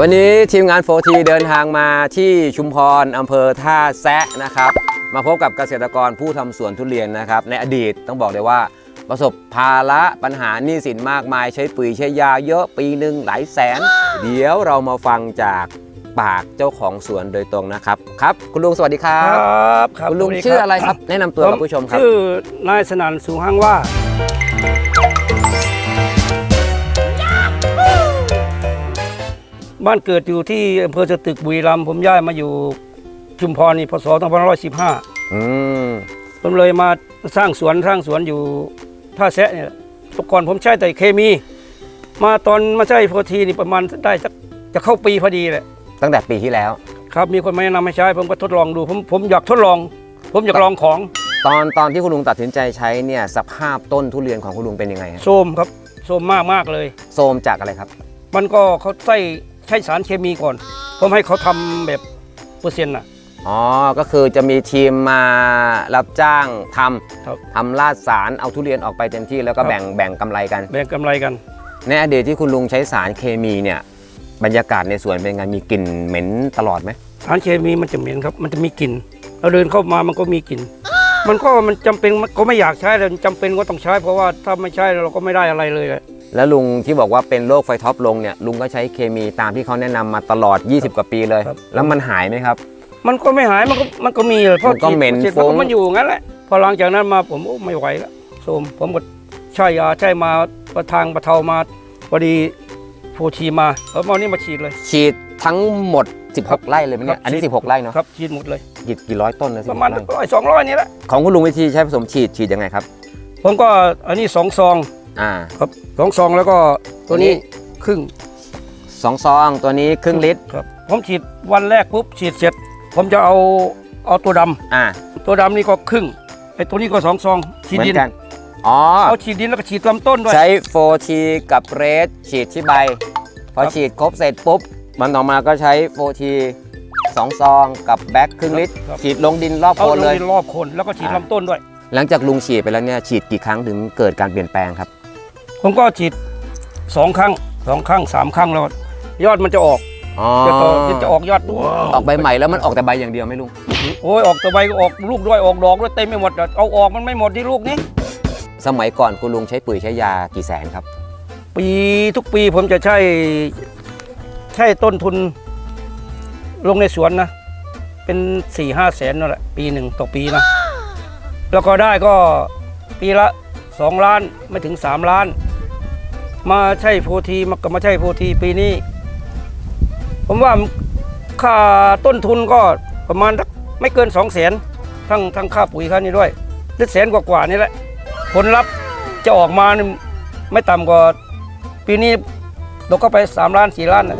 วันนี้ทีมงานโฟทีเดินทางมาที่ชุมพรอำเภอท่าแซะนะครับ มาพบกับเกษตรกรผู้ทำสวนทุเรียนนะครับ ในอดีตต้องบอกเลยว่า ประสบภาระปัญหาหนี้สินมากมายใช้ปุ๋ยใช้ยาเยอะปีหนึ่งหลายแสน เดี๋ยวเรามาฟังจากปากเจ้าของสวนโดยตรงนะครับ ครับ คุณลุงสวัสดีครัคบรับครับคุณลุงสวัสดีชื่ออะไรครับ แนะนำตัวกับผู้ชมครับ ชื่อนายสนั่นสูงห้างว่า บ้านเกิดอยู่ที่อำเภอสตึกบุรีรัมย์ผมย้ายมาอยู่ชุมพรนี่พศ2515อืมผมเลยมาสร้างสวนสร้างสวนอยู่ท่าแซะเนี่ยแตะก่อนผมใช้แต่เคมี มาตอนมาใช้โพธีนี่ประมาณได้สักจะเข้าปีพอดีแหละตั้งแต่ปีที่แล้ว ครับมีคนมาแนะนำให้ใช้ผมก็ทดลองดูผมผมอยากทดลอง ผมอยากลองของ ตอนตอนที่คุณลุงตัดสินใจใช้เนี่ยสภาพต้นทุเรียนของคุณลุงเป็นยังไงฮะโซมครับโซมมากมากๆเลยโซมจากอะไรครับ มันก็เขาใช้ ใช้สารเคมีก่อน ผมให้เขาทำแบบเปอร์เซ็นต์น่ะ อ๋อ ก็คือจะมีทีมมารับจ้างทครับำทำลาดสารเอาทุเรียนออกไปเต็มที่แล้วก็ครับ แบ่งแบ่งกำไรกัน แบ่งกำไรกัน ในอดีตที่คุณลุงใช้สารเคมีเนี่ย บรรยากาศในสวนเป็นไงมีกลิ่นเหม็นตลอดไหมสารเคมีมันจะเหม็นครับ มันจะมีกลิ่นเราเดินเข้ามามันก็มีกลิ่น มันก็มันจำเป็นมันก็ไม่อยากใช้แต่จำเป็นก็ต้องใช้ เพราะว่าถ้าไม่ใช้เราก็ไม่ได้อะไรเลยแหละ แล้วลุงที่บอกว่าเป็นโรคไฟท็อปลงเนี่ยลุงก็ใช้เคมีตามที่เขาแนะนำมาตลอด 20 กว่าปีเลย ครับ แล้วมันหายไหมครับ มันก็ไม่หายมันก็มันก็มีเลยเพราะมันก็เหม็นฉีดฟุ้ง มันอยู่งั้นแหละพอหลังจากนั้นมาผมโอ้ไม่ไหวแล้วโสมผมก็ใช้ยาใช้มาประทางประเทามาพอดีโฟชีมาเออมาเอานี่มาฉีดเลย ฉีดทั้งหมด 16 ไร่เลยไหมเนี่ยครับอันนี้ ฉีด 16 ไร่เนาะครับฉีดหมดเลยกี่กี่ร้อยต้นนะประมาณ16ไร่ร้อยสองร้อยนี่แหละของคุณลุงวิธีใช้ผสมฉีดฉีดยังไงครับ ผมก็อันนี้สองซอง อ่าครับสองซองแล้วก็ตัวนี้ครึ่งสองซองตัวนี้ครึ่งลิตรครับผมฉีดวันแรกปุ๊บฉีดเสร็จ ผมจะเอาเอาตัวดำอ่าตัวดำนี่ก็ครึ่งไอ้ตัวนี้ก็สองซองฉีดเหมือดินนกันอ๋อเอาฉีดดินแล้วก็ฉีดลำต้นด้วยใช้โฟทีกับเรสฉีดที่ใบพอครับฉีดครบเสร็จปุ๊บมันต่อมาก็ใช้โฟทีสองซองกับแบ็คครึ่งลิตรครับฉีดลงดินรอบเอาโคนลเลยงดินรอบโคนแล้วก็ฉีดอ่าลำต้นด้วย หลังจากลุงฉีดไปแล้วเนี่ยฉีดกี่ครั้งถึงเกิดการเปลี่ยนแปลงครับ ผมก็ฉีดสองครั้งสองครั้งสามครั้งแล้ว ยอดมันจะออกอ๋อจะต่อจะออกยอดออกใบใหม่แล้วมันออกแต่ใบอย่างเดียวไหม่ลุงโอ้ยออกตะใบก็ออกลูกด้วยออกดอกด้วยเต็มไม่หมดอะเอาออกมันไม่หมดที่ลูกนี้ สมัยก่อนคุณลุงใช้ปุ๋ยใช้ยากี่แสนครับ ปีทุกปีผมจะใช้ใช้ต้นทุนลงในสวนนะ เป็นสี่ห้าแสนนั่นแหละปีหนึ่งต่อปีนะ แล้วก็ได้ก็ปีละสองล้านไม่ถึงสามล้าน มาใช่โพธีมาก็มาใช่โพธีปีนี้ ผมว่าค่าต้นทุนก็ประมาณไม่เกินสองแสนทั้งทั้งค่าปุ๋ยค่านี้ด้วยหรือแสนกว่าๆนี่แหละ ผลลัพธ์จะออกมาไม่ต่ำกว่าปีนี้เราก็ไป3ล้าน4ล้านนะ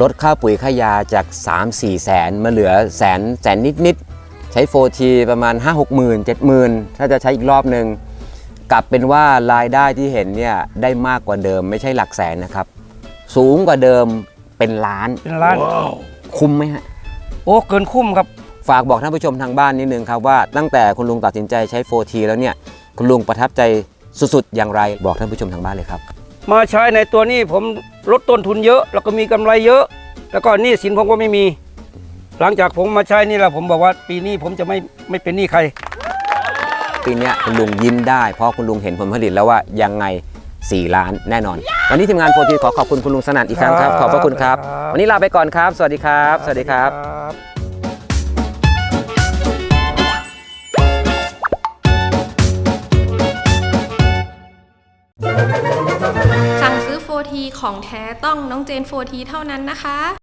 ลดค่าปุ๋ยค่ายาจาก 3 4 แสนมาเหลือแสนแสนนิดๆ ใช้โฟทีประมาณ 5 6หมื่น7หมื่นถ้าจะใช้อีกรอบหนึ่งกลับเป็นว่ารายได้ที่เห็นเนี่ยได้มากกว่าเดิมไม่ใช่หลักแสนนะครับ สูงกว่าเดิมเป็นล้านเป็นล้านคุ้มไหมฮะโอ้เกินคุ้มครับฝากบอกท่านผู้ชมทางบ้านนิดนึงครับว่าตั้งแต่คุณลุงตัดสินใจใช้โฟทีแล้วเนี่ยคุณลุงประทับใจสุดๆ อย่างไรบอกท่านผู้ชมทางบ้านเลยครับ มาใช้ในตัวนี้ผมลดต้นทุนเยอะ แล้วก็มีกำไรเยอะ แล้วก็หนี้สินผมก็ไม่มี หลังจากผมมาใช้นี่แหละผมบอกว่าปีนี้ผมจะไม่ไม่เป็นหนี้ใคร ปีเนี้ยคุณลุงยิ้มได้เพราะคุณลุงเห็นผลผลิตแล้วว่ายังไง 4 ล้านแน่นอน วันนี้ทีมงานโฟทีขอขอบคุณคุณลุงสนั่นอีกครั้งครับ ขอบพระคุณครับ ครับ วันนี้ลาไปก่อนครับ สวัสดีครับ สวัสดีครับ บสั่งซื้อโฟทีของแท้ต้องน้องเจนโฟทีเท่านั้นนะคะ